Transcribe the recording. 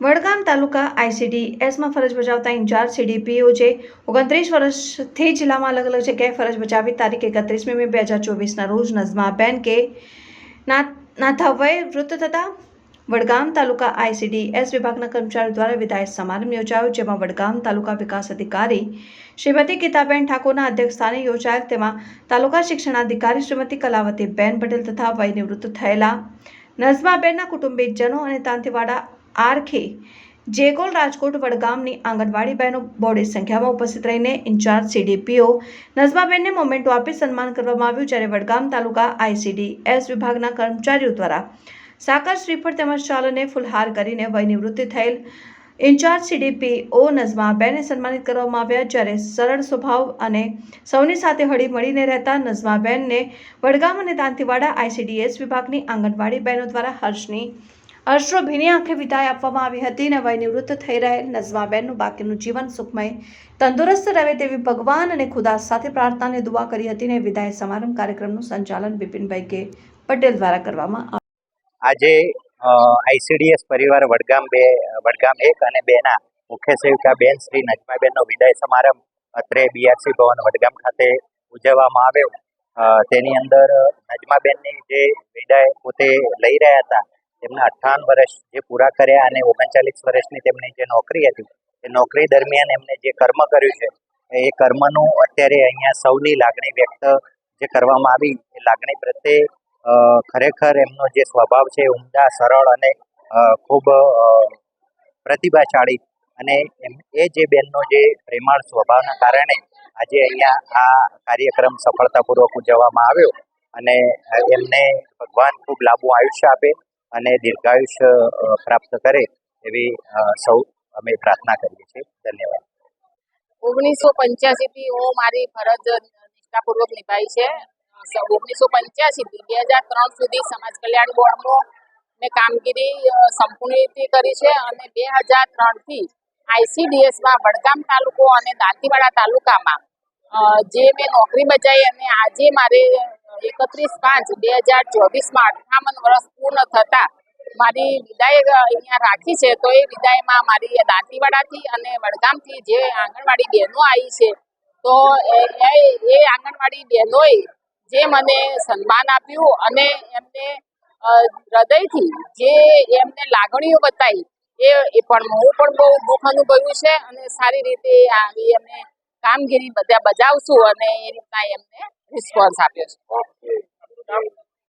વડગામ તાલુકા ICD એસમાં ફરજ બજાવતા in charge CDPO જે ઓગણત્રીસ વર્ષથી જિલ્લામાં અલગ અલગ જગ્યાએ ફરજ બજાવી તારીખ એકત્રીસમી મે બે હજાર ચોવીસના રોજ નઝમાબેન કે ના નાથાવય વૃત્ત થતા વડગામ તાલુકા આઈસીડી એસ વિભાગના કર્મચારીઓ દ્વારા વિદાય સમારંભ યોજાયો, જેમાં વડગામ તાલુકા વિકાસ અધિકારી શ્રીમતી ગીતાબેન ઠાકોરના અધ્યક્ષસ્થાને યોજાયેલ, તેમાં તાલુકા શિક્ષણાધિકારી શ્રીમતી કલાવતીબેન પટેલ તથા વયનિવૃત્ત થયેલા નઝમાબેનના કુટુંબીજનો અને તાંતીવાડા આરખે જેગોલ રાજકોટ વડગામની આંગણવાડી બહેનો બોડી સંખ્યામાં ઉપસ્થિત રહીને ઇન્ચાર્જ સીડીપીઓ નઝમાબેનને મોમેન્ટો આપી સન્માન કરવામાં આવ્યું જ્યારે વડગામ તાલુકા આઈસીડી એસ વિભાગના કર્મચારીઓ દ્વારા સાકર શ્રીફળ તેમજ ચાલને ફુલહાર કરીને વયનિવૃત્તિ થયેલ ઇન્ચાર્જ સીડીપીઓ નઝમાબેનને સન્માનિત કરવામાં આવ્યા જ્યારે સરળ સ્વભાવ અને સૌની સાથે હળી મળીને રહેતા નઝમાબેનને વડગામ અને દાંતીવાડા આઈસીડીએસ વિભાગની આંગણવાડી બહેનો દ્વારા હર્ષની અશ્રુભીની આંખે વિદાય આપવામાં આવી હતી અને વયનિવૃત્ત થઈ રહેલ નઝમાબેનનું બાકીનું જીવન સુખમય, તંદુરસ્ત રહે તેવી ભગવાન અને ખુદા સાથે પ્રાર્થના અને દુઆ કરી હતી અને વિદાય સમારંભ કાર્યક્રમનું સંચાલન બિપિનભાઈ કે પટેલ દ્વારા કરવામાં આજે આઈસીડીએસ પરિવાર વડગામ બે, વડગામ એક અને બેના મુખ્ય સેવિકા બેન શ્રી નજમાબેનનો વિદાય સમારંભ અત્રે બીઆરસી ભવન વડગામ ખાતે ઉજવવામાં આવ્યો. તેની અંદર નજમાબેનની જે વિદાય પોતે લઈ રહ્યા હતા તેમના અઠ્ઠાવન વર્ષ જે પૂરા કર્યા અને ઓગણચાલીસ વર્ષની તેમની જે નોકરી હતી, એ નોકરી દરમિયાન એમને જે કર્મ કર્યું છે, એ કર્મનું અત્યારે અહીંયા સૌની લાગણી વ્યક્ત જે કરવામાં આવી, એ લાગણી પ્રત્યે ખરેખર એમનો જે સ્વભાવ છે ઉમદા, સરળ અને ખૂબ પ્રતિભાશાળી અને એમ, એ જે બેનનો જે પ્રેમાળ સ્વભાવના કારણે આજે અહીંયા આ કાર્યક્રમ સફળતાપૂર્વક ઉજવવામાં આવ્યો અને એમને ભગવાન ખૂબ લાંબુ આયુષ્ય આપે અને દીર્ઘાયુષ્ય પ્રાપ્ત કરે એવી સૌ અમે પ્રાર્થના કરીએ છીએ. ધન્યવાદ. ઓગણીસો પંચ્યાસી થી હું મારી ફરજ નિષ્ઠાપૂર્વક નિભાવી છે. ઓગણીસો પંચ્યાસી થી બે હજાર ત્રણ સુધી સમાજ કલ્યાણ બોર્ડમાં મેં કામગીરી સંપૂર્ણ રીતે કરી છે અને બે હજાર ત્રણથી આઈસીડીએસમાં વડગામ તાલુકો અને દાંતીવાડા તાલુકામાં જે મેં નોકરી બજાવી અને આજે મારે એકત્રીસ પાંચ બે હજાર ચોવીસમાં અઠ્ઠાવન વર્ષ પૂર્ણ થતા મારી વિદાય અહીંયા રાખી છે, તો એ વિદાયમાં મારી દાંતીવાડાથી અને વડગામથી જે આંગણવાડી બહેનો આવી છે, તો એ આંગણવાડી બહેનોએ જે મને સન્માન આપ્યું અને એમને હૃદયથી જે એમને લાગણીઓ બતાવી, એ પણ હું પણ બહુ દુઃખ અનુભવ્યું છે અને સારી રીતે આવી અમે કામગીરી બધા બજાવશું અને એ રીતના એમને રિસ્પોન્સ આપ્યો છે